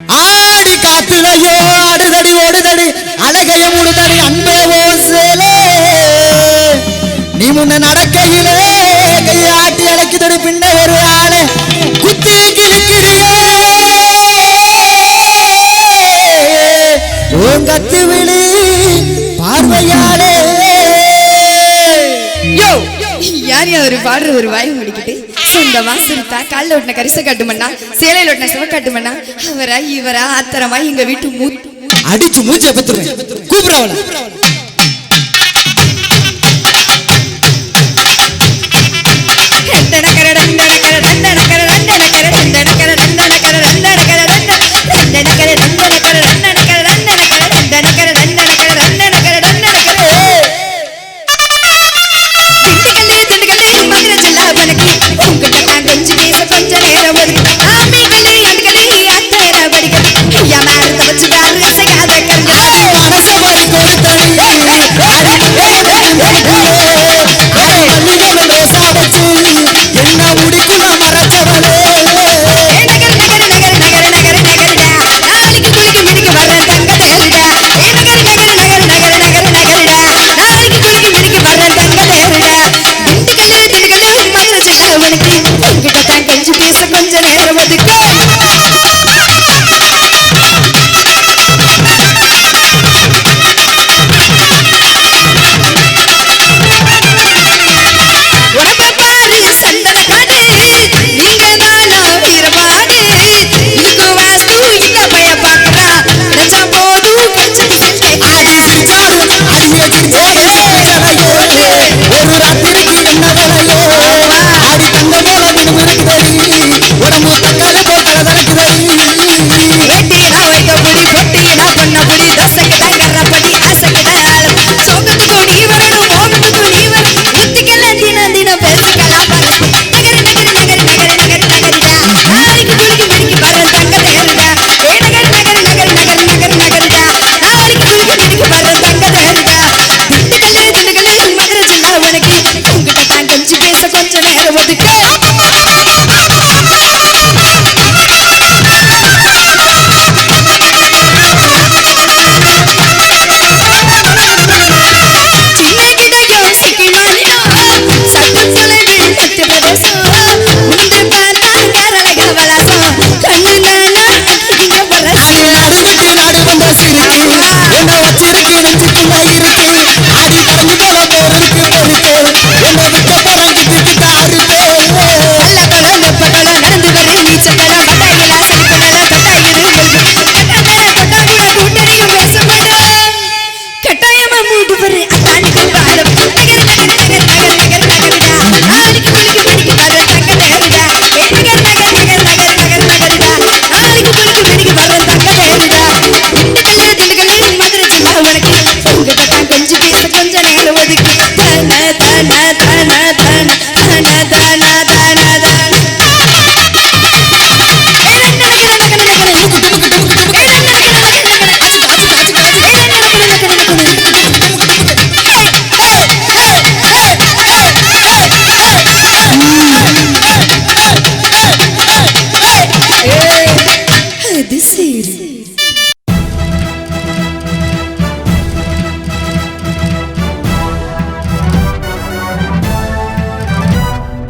ஆடி காத்துலையோ ஆடுதடி ஓடுதடி. அழகைய முடுதடி அன்பே ஓசேலே நீ முன்ன நடக்கையிலே கையாட்டி அழைக்குதடி பின்ன ஒரு ஆளு குத்தி கிழிக்கிறியே உன் கத்து விழி பார்வையாளே யோ யார் யார் ஒரு பாடுற ஒரு வாய் முடிக்கிட்டு சொந்த மாசிருத்தா காலில் ஒட்டின கரிசை காட்டுமண்ணா சேலையில் ஒட்டின சிவ காட்டுமண்ணா அவரா இவரா ஆத்தரமா எங்க வீட்டு மூ அடிச்சு மூச்சை பத்துருவேன் கூப்பிடுறவள